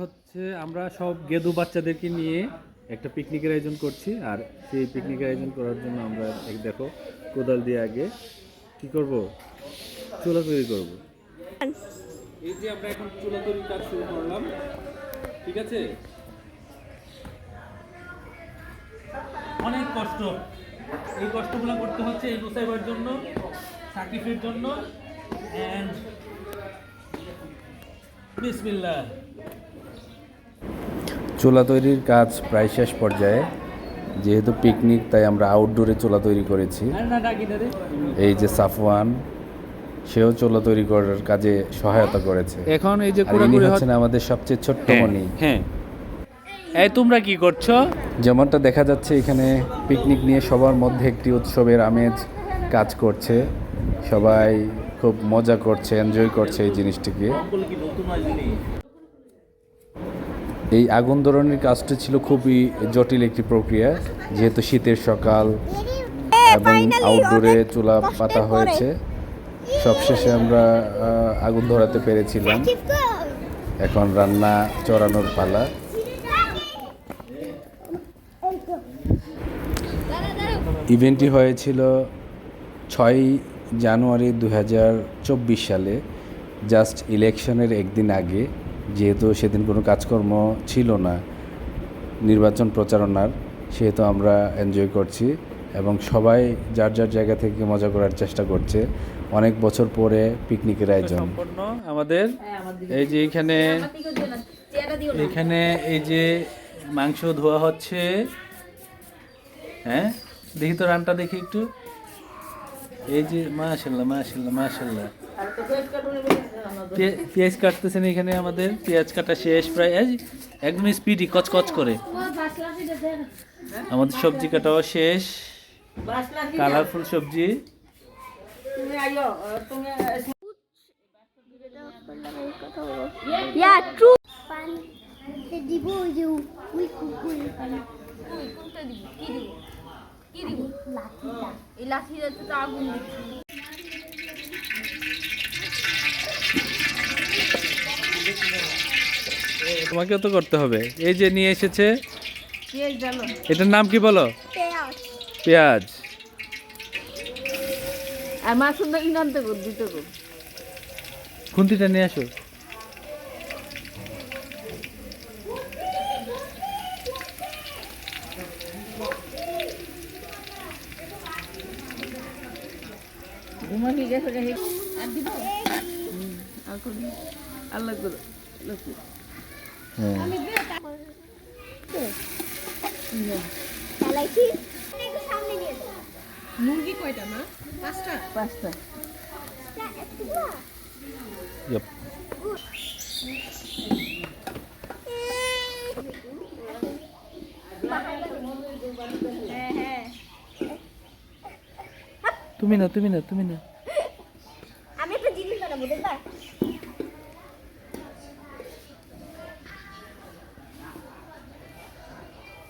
হচ্ছে আমরা সব গেদু বাচ্চাদেরকে নিয়ে একটা পিকনিকের আয়োজন করছি। আর সেই পিকনিকের আয়োজন করার জন্য আমরা এক দেখো, কোদাল দিয়ে আগে কি করব? চুলা তৈরি করব। এই যে আমরা এখন চুলা তৈরির কাজ শুরু করলাম। ঠিক আছে? অনেক কষ্ট। এই কষ্টগুলো করতে হচ্ছে এই গোসাইবার জন্য সাকিফের জন্য। অ্যান্ড বিসমিল্লাহ। চুলা তৈরির কাজ প্রায় শেষ পর্যায়ে। যেহেতু পিকনিক তাই আমরা আউটডোরে চুলা তৈরি করেছি। এই যে সাফওয়ান সেও চুলা তৈরি করার কাজে সহায়তা করেছে। এখন এই যে ইনি হচ্ছেন আমাদের সবচেয়ে ছোট্ট মনি হ্যাঁ। এই তোমরা কি করছ? যেমনটা দেখা যাচ্ছে এখানে পিকনিক নিয়ে সবার মধ্যে একটি উৎসবের আমেজ কাজ করছে। সবাই খুব মজা করছে এনজয় করছে এই জিনিসটিকে বলে কি নতুন আসেনি এই আগুন ধরনের কাজটি ছিল খুবই জটিল একটি প্রক্রিয়া যেহেতু শীতের সকাল এবং আউটডোরে চুলা পাতা হয়েছে। সবশেষে আমরা আগুন ধরাতে পেরেছিলাম। এখন রান্না চড়ানোর পালা। ইভেন্টটি হয়েছিল ছয় জানুয়ারি দু হাজার চব্বিশ সালে জাস্ট ইলেকশনের একদিন আগে। যেহেতু সেদিন কোনো কাজকর্ম ছিল না নির্বাচন প্রচারণার সেহেতু আমরা এনজয় করছি এবং সবাই যার যার জায়গা থেকে মজা করার চেষ্টা করছে। অনেক বছর পরে পিকনিকের আয়োজন। সম্পূর্ণ আমাদের। এই যে এখানে এখানে এই যে মাংস ধোয়া হচ্ছে। হ্যাঁ দেখি তো রানটা দেখি একটু। এই যে মাশাল্লাহ মাশাল্লাহ মাশাল্লাহ পেঁয়াজ কাটতেছেন এখানে আমাদের পেঁয়াজ কাটা শেষ প্রায় একদম স্পিডি কচকচ করে। আমাদের সবজি কাটাও শেষ। কালারফুল সবজি। দিব? কি দিব? লাঠিটা। এই লাঠিটা তো আগুন দিচ্ছে তোমাকেও তো করতে হবে। এই যে নিয়ে এসেছে এটার নাম কি বলো? পেঁয়াজ। পেঁয়াজ। আর ইনানতে দিতে কর। খুন্তিটা নিয়ে আসো। ঘুমা কি গেছে রে আর দিব? হুম, আর করো চালাইছি একটু সামনে নিয়ে যাও মুরগি কয়টা মা? পাঁচটা? পাঁচটা। Yep. হ্যাঁ হ্যাঁ। তুমি না তুমি না তুমি না আমি একটা জিনিস বানাবো দেখবা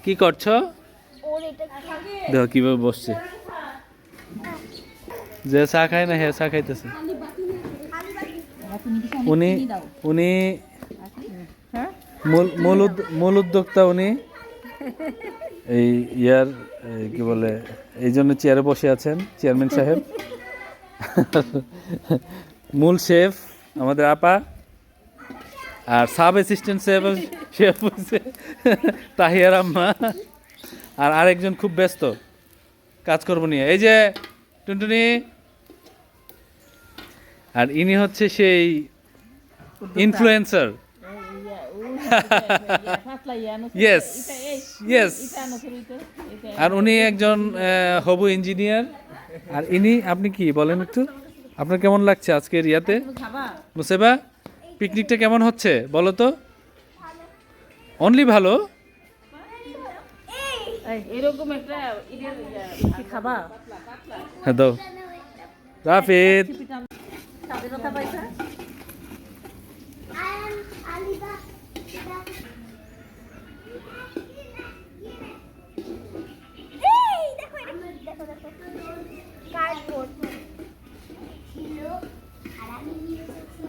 কি করছ? দেখো কীভাবে বসছে। যে চা খায় না হে চা খাইতেছে। উনি উনি মূল মূল উদ- মূল উদ্যোক্তা উনি। এই ইয়ার কি বলে এই জন্য চেয়ারে বসে আছেন চেয়ারম্যান সাহেব। মূল শেফ আমাদের আপা। আর সাব অ্যাসিস্ট্যান্ট শেফ শেফ হচ্ছে তাহিয়ার আম্মা। আর আরেকজন খুব ব্যস্ত কাজ করব নিয়ে। এই যে টুনটুনি। আর ইনি হচ্ছে সেই ইনফ্লুয়েন্সার ইয়েস ইয়েস আর উনি একজন হবু ইঞ্জিনিয়ার আর ইনি আপনি কি বলেন একটু? আপনার কেমন লাগছে আজকের ইয়াতে? মুসেবা? পিকনিকটা কেমন হচ্ছে বলো তো? অনলি ভালো? এরকম একটা খাবা? হ্যাঁ দাও। রাফিদ স্বাধীনতা পাইছা আয়ান আলিবা এই দেখো এটা কি? দেখো দেখো কার্ডবোর্ড ছিল আর আমি নিয়ে এসেছি।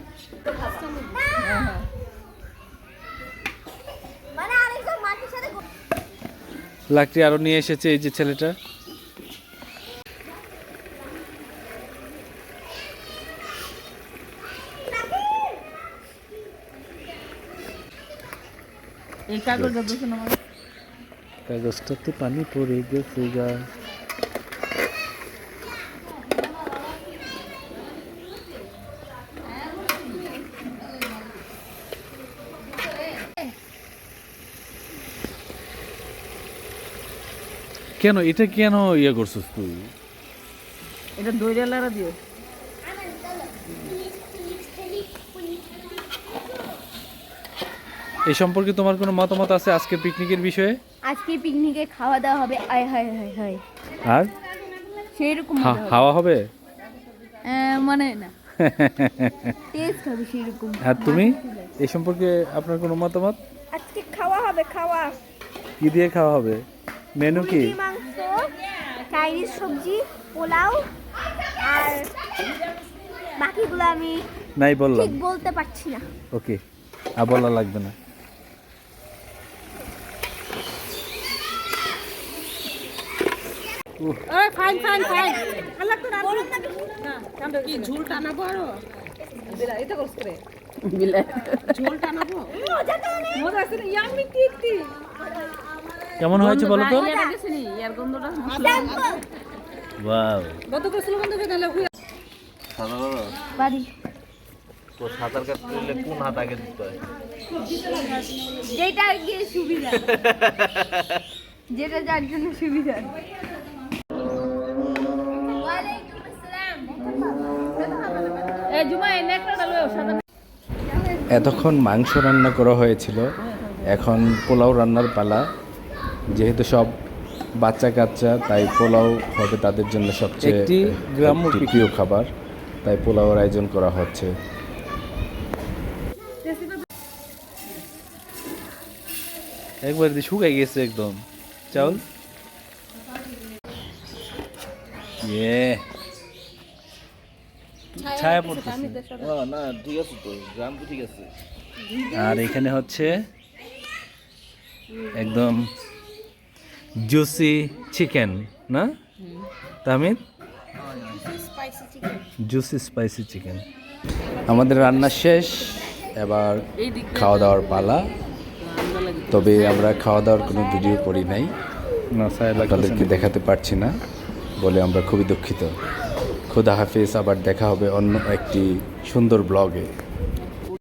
না! লাকড়ি আরও নিয়ে এসেছে এই যে ছেলেটা। কাগজটা তো কাগজটাতে পানি পড়ে গেছে গা। কেন এটা কেন ইয়ে করছিস তুই? এটা দইরা লাড়া দিও এই সম্পর্কে তোমার কোনো মতামত আছে আজকে পিকনিকের বিষয়ে? আজকে পিকনিকে খাওয়া দাওয়া হবে আয় হায় হায় হায়। আর? সেই রকম হা- হাওয়া হবে? মানে না। টেস্ট হবে সেই রকম আর তুমি? এই সম্পর্কে আপনার কোনো মতামত? আজকে খাওয়া হবে খাওয়া। কি দিয়ে খাওয়া হবে? মেনু কি? মাংস চাইনিজ সবজি পোলাও আর বাকিগুলো আমি নাই বললাম। ঠিক বলতে পারছি না। ওকে আর বলা লাগবে না। Fine fine fine. আল্লাহ তো না কি ঝুল টানাবো আরও? বিলাই এটা করছ রে। বিলাই ঝুল টানাবো? মজা আছে ইয়ামি টিটি কেমন হয়েছে বলো তো? তো সাঁতার কাটতে কোন হাত আগে দিতে হয়? যেটা গিয়ে সুবিধা। যেটা যার জন্য সুবিধা। এতক্ষণ মাংস রান্না করা হয়েছিল এখন পোলাও রান্নার পালা। যেহেতু সব বাচ্চা কাচ্চা তাই পোলাও হবে তাদের জন্য সবচেয়ে একটি গ্রাম্য প্রিয় খাবার। তাই পোলাওর আয়োজন করা হচ্ছে। একবার দিয়ে শুকাই গেছে একদম। চাউল? ইয়ে। ছায়া পড়তেছে। না ঠিক আছে তো গ্রাম ঠিক আছে। আর এখানে হচ্ছে একদম জুসি চিকেন না তামিদ জুসি স্পাইসি চিকেন আমাদের রান্না শেষ এবার খাওয়া দাওয়ার পালা। তবে আমরা খাওয়া দাওয়ার কোনো ভিডিও করি নাই। আপনাদেরকে দেখাতে পারছি না বলে আমরা খুবই দুঃখিত। খুদা হাফিজ আবার দেখা হবে অন্য একটি সুন্দর ব্লগে